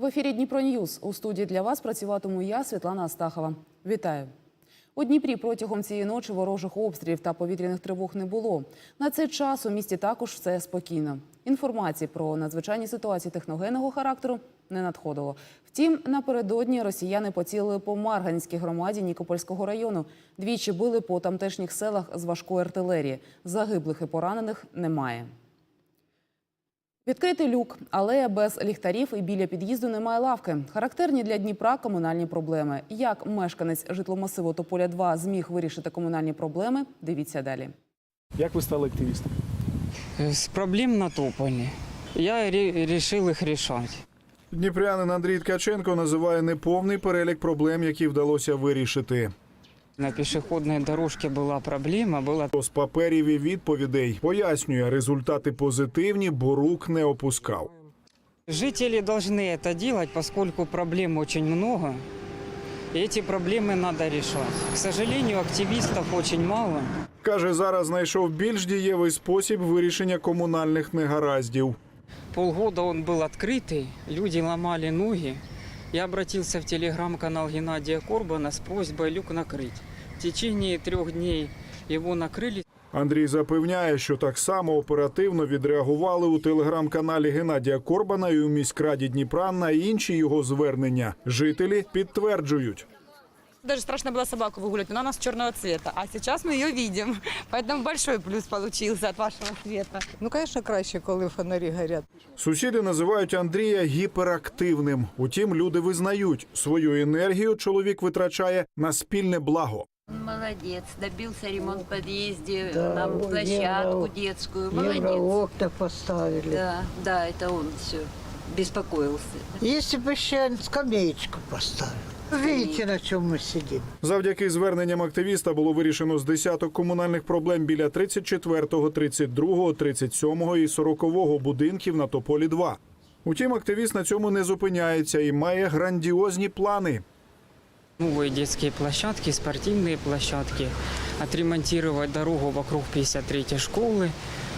В ефірі Дніпро Ньюз. У студії для вас працюватиму я, Світлана Астахова. Вітаю. У Дніпрі протягом цієї ночі ворожих обстрілів та повітряних тривог не було. На цей час у місті також все спокійно. Інформації про надзвичайні ситуації техногенного характеру не надходило. Втім, напередодні росіяни поцілили по Марганській громаді Нікопольського району. Двічі били по тамтешніх селах з важкої артилерії. Загиблих і поранених немає. Відкритий люк, алея без ліхтарів і біля під'їзду немає лавки. Характерні для Дніпра комунальні проблеми. Як мешканець житломасиву Тополя 2 зміг вирішити комунальні проблеми? Дивіться далі. Як ви стали активістом? С проблем натопані. Я вирішив їх рішати. Дніпрянин Андрій Ткаченко називає неповний перелік проблем, які вдалося вирішити. На пішохідній дорожці була проблема, була З паперів і відповідей пояснює, результати позитивні, бо рук не опускав. Жители должны это делать, поскольку проблем очень много. И эти проблемы надо решать. К сожалению, активистов очень мало. Каже, зараз знайшов більш дієвий спосіб вирішення комунальних негараздів. Полгода он был открытый, люди ломали ноги. Я обратился в телеграм-канал Геннадия Корбана с просьбой люк накрыть. В течение трех дней его накрыли. Андрій запевняє, що так само оперативно відреагували у телеграм-каналі Геннадія Корбана і у міськраді Дніпра на інші його звернення. Жителі підтверджують. Даже страшно было собаку выгулять, но она у нас черного цвета. А сейчас мы ее видим. Поэтому большой плюс получился от вашего цвета. Ну, звісно, краще, коли фонарі горять. Сусіди називають Андрія гіперактивним. Утім, люди визнають, свою енергію чоловік витрачає на спільне благо. Он Молодец, добился ремонт в подъезде, Да, нам ой, площадку евро- детскую. Молодец. Євроокна поставили. Да, да, это он все беспокоился. Если бы ще скамеечку поставили. Видите, на чому ми сидимо. Завдяки зверненням активіста було вирішено з десяток комунальних проблем біля 34, 32, 37 і 40 будинків на Тополі 2. Утім, активіст на цьому не зупиняється і має грандіозні плани. Новые детские площадки, спортивные площадки, отремонтировать дорогу вокруг 53-й школы,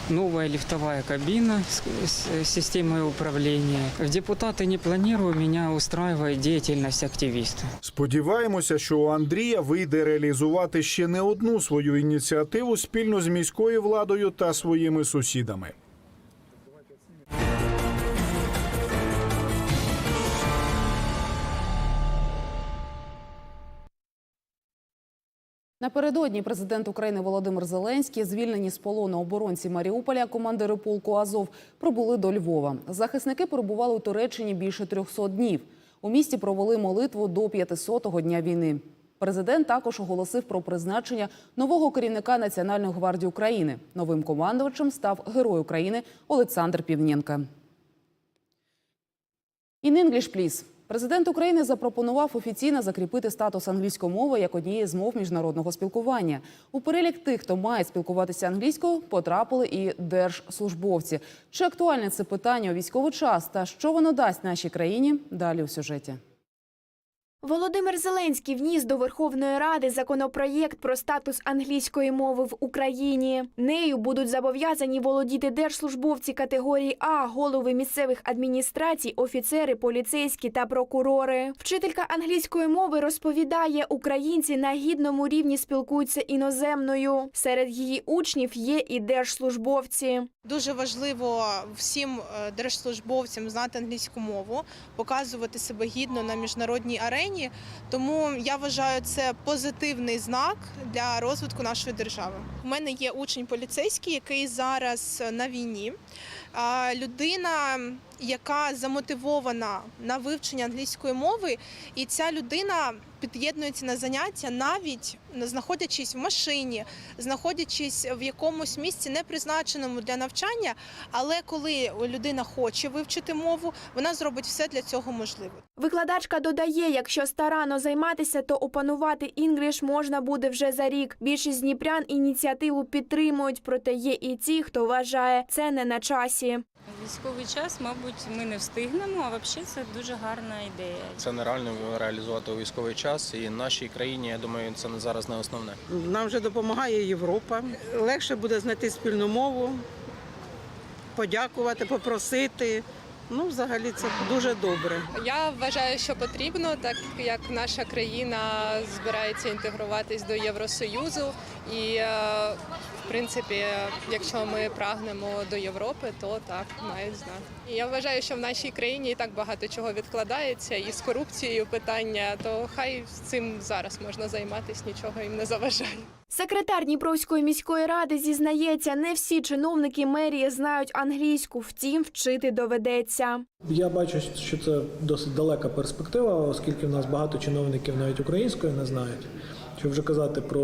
новая лифтовая кабина с, с системой управления. В депутаты не планирую, меня устраивает деятельность активиста. Сподіваємося, що у Андрія вийде реалізувати ще не одну свою ініціативу спільно з міською владою та своїми сусідами. Напередодні президент України Володимир Зеленський, звільнені з полону оборонці Маріуполя, командири полку Азов, прибули до Львова. Захисники перебували у Туреччині більше 300 днів. У місті провели молитву до 500-го дня війни. Президент також оголосив про призначення нового керівника Національної гвардії України. Новим командувачем став герой України Олександр Півненко. In English, please. Президент України запропонував офіційно закріпити статус англійської мови як однієї з мов міжнародного спілкування. У перелік тих, хто має спілкуватися англійською, потрапили і держслужбовці. Чи актуальне це питання у військовий час та що воно дасть нашій країні? Далі у сюжеті. Володимир Зеленський вніс до Верховної Ради законопроєкт про статус англійської мови в Україні. Нею будуть зобов'язані володіти держслужбовці категорії А, голови місцевих адміністрацій, офіцери, поліцейські та прокурори. Вчителька англійської мови розповідає, українці на гідному рівні спілкуються іноземною. Серед її учнів є і держслужбовці. Дуже важливо всім е, держслужбовцям знати англійську мову, показувати себе гідно на міжнародній арені. Тому я вважаю це позитивний знак для розвитку нашої держави. У мене є учень поліцейський, який зараз на війні. Людина, яка замотивована на вивчення англійської мови, і ця людина під'єднується на заняття навіть знаходячись в машині, знаходячись в якомусь місці не призначеному для навчання. Але коли людина хоче вивчити мову, вона зробить все для цього можливе. Викладачка додає, якщо старанно займатися, то опанувати інгліш можна буде вже за рік. Більшість дніпрян ініціативу підтримують, проте є і ті, хто вважає це не на часі. Військовий час, мабуть, ми не встигнемо, а взагалі це дуже гарна ідея. Це нереально реалізувати у військовий час, і нашій країні, я думаю, це зараз не основне. Нам вже допомагає Європа. Легше буде знайти спільну мову, подякувати, попросити. Ну, взагалі, це дуже добре. Я вважаю, що потрібно, так як наша країна збирається інтегруватись до Євросоюзу, і е, принципі, якщо ми прагнемо до Європи, то так мають знати. І я вважаю, що в нашій країні і так багато чого відкладається, і з корупцією питання, то хай цим зараз можна займатися, нічого їм не заважає. Секретар Дніпровської міської ради зізнається, не всі чиновники мерії знають англійську, втім, вчити доведеться. Я бачу, що це досить далека перспектива, оскільки в нас багато чиновників навіть українською не знають. Що вже казати про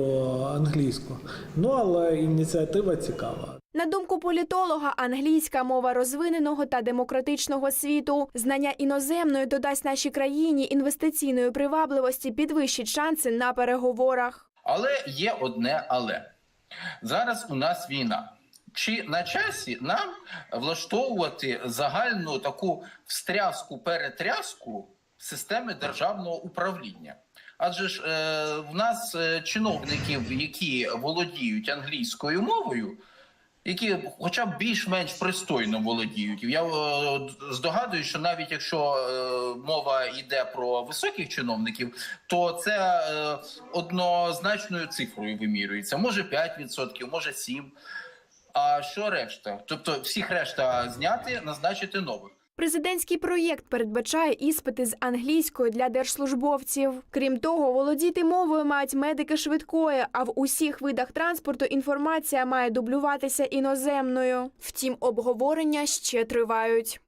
англійську. Ну але ініціатива цікава. На думку політолога, англійська мова розвиненого та демократичного світу. Знання іноземної додасть нашій країні інвестиційної привабливості, підвищить шанси на переговорах. Але є одне але. Зараз у нас війна. Чи на часі нам влаштовувати загальну таку встряску перетряску системи державного управління? Адже ж е, в нас е, чиновників, які володіють англійською мовою, які хоча б більш-менш пристойно володіють. Я е, здогадую, що навіть якщо мова йде про високих чиновників, то це однозначною цифрою вимірюється. Може 5%, може 7%. А що решта? Тобто всіх решта зняти, назначити нових. Президентський проєкт передбачає іспити з англійської для держслужбовців. Крім того, володіти мовою мають медики швидкої, а в усіх видах транспорту інформація має дублюватися іноземною. Втім, обговорення ще тривають.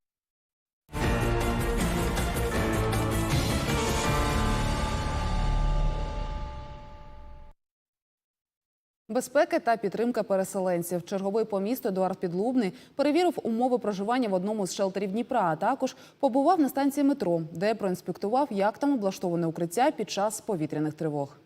Безпека та підтримка переселенців. Черговий по місту Едуард Підлубний перевірив умови проживання в одному з шелтерів Дніпра, а також побував на станції метро, де проінспектував, як там облаштоване укриття під час повітряних тривог.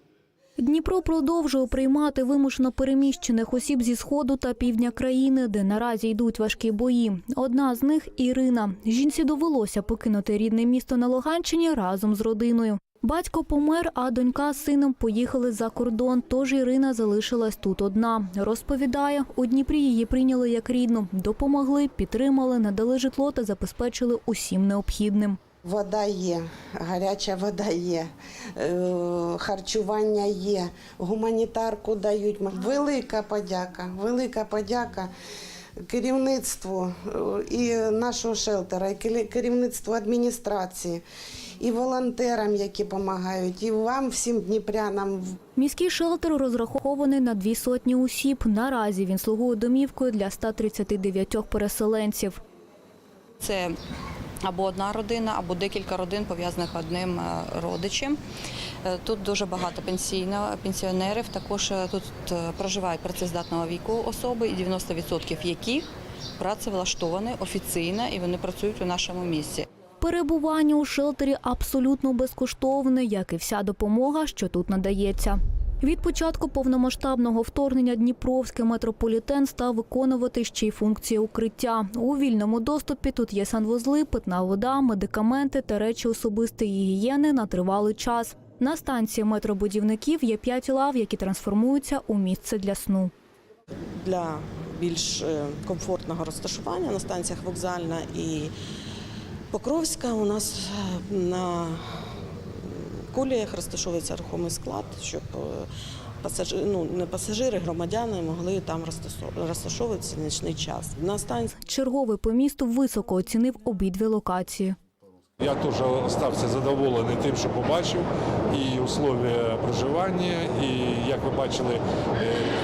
Дніпро продовжує приймати вимушено переміщених осіб зі сходу та півдня країни, де наразі йдуть важкі бої. Одна з них Ірина. Жінці довелося покинути рідне місто на Луганщині разом з родиною. Батько помер, а донька з сином поїхали за кордон. Тож Ірина залишилась тут одна. Розповідає, у Дніпрі її прийняли як рідну, допомогли, підтримали, надали житло та забезпечили усім необхідним. Вода є, гаряча вода є, е, харчування є, гуманітарку дають. Велика подяка, велика подяка керівництву е, і нашого шелтера, і керівництву адміністрації, і волонтерам, які допомагають, і вам, всім дніпрянам. Міський шелтер розрахований на дві сотні осіб. Наразі він слугує домівкою для 139 переселенців. Це або одна родина, або декілька родин пов'язаних одним е, родичем. Е, Тут дуже багато пенсійно, пенсіонерів. Також е, тут проживають працездатного віку особи, і 90% яких працевлаштовані офіційно і вони працюють у нашому місті. Перебування у шелтері абсолютно безкоштовне, як і вся допомога, що тут надається. Від початку повномасштабного вторгнення Дніпровський метрополітен став виконувати ще й функції укриття. У вільному доступі тут є санвузли, питна вода, медикаменти та речі особистої гігієни на тривалий час. На станції метробудівників є п'ять лав, які трансформуються у місце для сну. Для більш е, комфортного розташування на станціях вокзальна і Покровська у нас е, на коліях розташовується рухомий склад, щоб е, пасажири, ну не пасажири, громадяни могли там розташовуватися в нічний час. На станції Черговий по місту високо оцінив обидві локації. Я теж стався задоволений тим, що побачив, і условия проживання, і як ви бачили, е,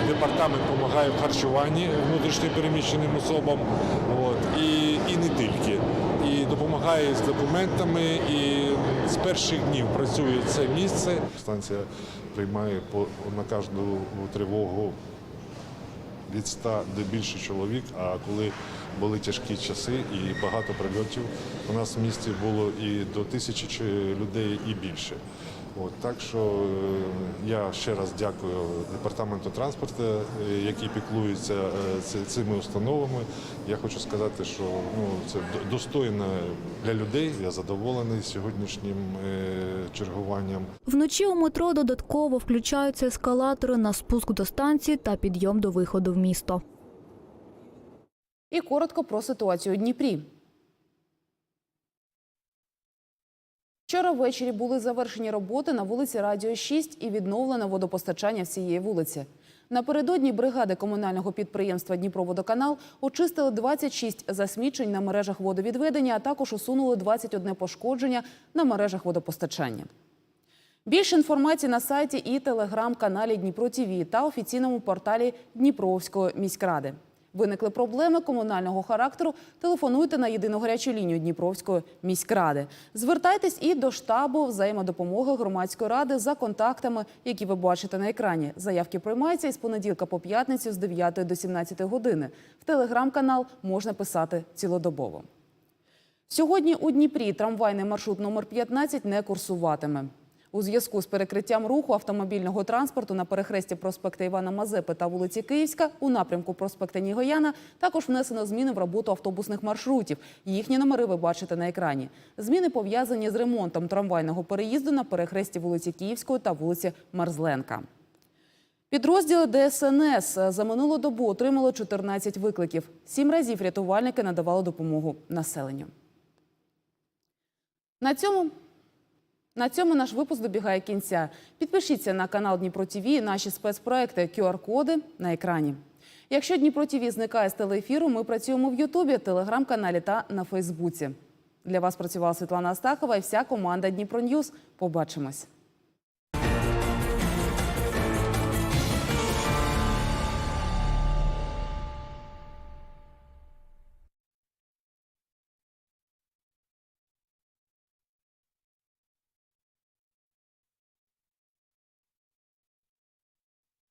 департамент допомагає в харчуванні внутрішньопереміщеним особам, от, і, і не тільки. І допомагає з документами, і з перших днів працює це місце. Станція приймає на кожну тривогу від 100 до більше чоловік. А коли були тяжкі часи і багато прильотів, у нас в місті було і до тисячі людей, і більше. От, так що е, я ще раз дякую департаменту транспорту, е, який піклується е, цими установами. Я хочу сказати, що ну, це до- достойно для людей. Я задоволений сьогоднішнім чергуванням. Вночі у метро додатково включаються ескалатори на спуск до станції та підйом до виходу в місто. І коротко про ситуацію у Дніпрі. Вчора ввечері були завершені роботи на вулиці Радіо 6 і відновлено водопостачання всієї вулиці. Напередодні бригади комунального підприємства Дніпроводоканал очистили 26 засмічень на мережах водовідведення, а також усунули 21 пошкодження на мережах водопостачання. Більше інформації на сайті і телеграм-каналі Дніпро ТІВІ та офіційному порталі Дніпровської міськради. Виникли проблеми комунального характеру. Телефонуйте на єдину гарячу лінію Дніпровської міськради. Звертайтесь і до штабу взаємодопомоги громадської ради за контактами, які ви бачите на екрані. Заявки приймаються із понеділка по п'ятницю з 9 до 17 години. В телеграм-канал можна писати цілодобово. Сьогодні у Дніпрі трамвайний маршрут номер 15 не курсуватиме. У зв'язку з перекриттям руху автомобільного транспорту на перехресті проспекта Івана Мазепи та вулиці Київська у напрямку проспекта Нігояна також внесено зміни в роботу автобусних маршрутів. Їхні номери ви бачите на екрані. Зміни пов'язані з ремонтом трамвайного переїзду на перехресті вулиці Київської та вулиці Марзленка. Підрозділи ДСНС за минулу добу отримали 14 викликів. Сім разів рятувальники надавали допомогу населенню. На цьому на цьому наш випуск добігає кінця. Підпишіться на канал Дніпро ТІВІ, наші спецпроекти, QR-коди на екрані. Якщо Дніпро ТІВІ зникає з телеефіру, ми працюємо в Ютубі, телеграм-каналі та на Фейсбуці. Для вас працювала Світлана Астахова і вся команда Дніпро Ньюз. Побачимось.